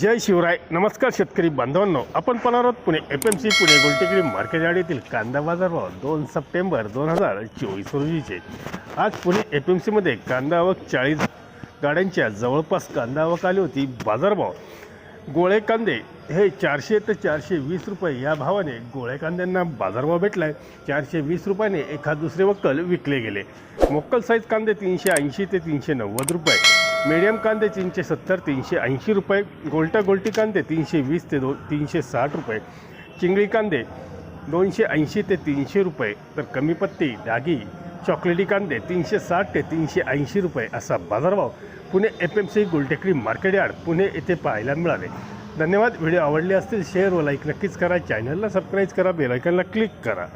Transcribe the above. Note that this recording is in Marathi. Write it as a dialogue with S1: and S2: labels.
S1: जय शिवराय. नमस्कार शेतकरी बांधवांनो. आपण पण आहोत Pune F M C Pune Goltekdi market yard कांदा बाजारभाव दोन सप्टेंबर दोन हजार चोवीस रोजीचे. आज पुणे एफ एम सीमध्ये कांदा आवक चाळीस गाड्यांच्या जवळपास कांदा आवक आली होती बाजारभाव गोळे कांदे हे चारशे ते चारशे वीस रुपये या भावाने गोळे कांद्यांना बाजारभाव भेटला आहे चारशे वीस रुपयाने एखाद दुसरे वक्कल विकले गेले. मोक्कल साईज कांदे तीनशे ऐंशी ते तीनशे नव्वद रुपये. मीडियम कांदे तीनशे सत्तर तीनशे ऐंशी रुपये गोलटा गोलटी कांदे तीनशे वीस ते दो तीनशे साठ रुपये चिंगळी कांदे दोनशे ऐंशी ते तीनशे रुपये तर कमी पत्ती डागी चॉकलेटी कांदे तीनशे साठ ते तीनशे ऐंशी रुपये असा बाजारभाव Pune F M C Gultekdi market yard Pune येथे पाहायला मिळाले. धन्यवाद. व्हिडिओ आवडले असतील शेअर व लाईक नक्कीच करा. चॅनलला सबस्क्राईब करा बेलायकनला क्लिक करा.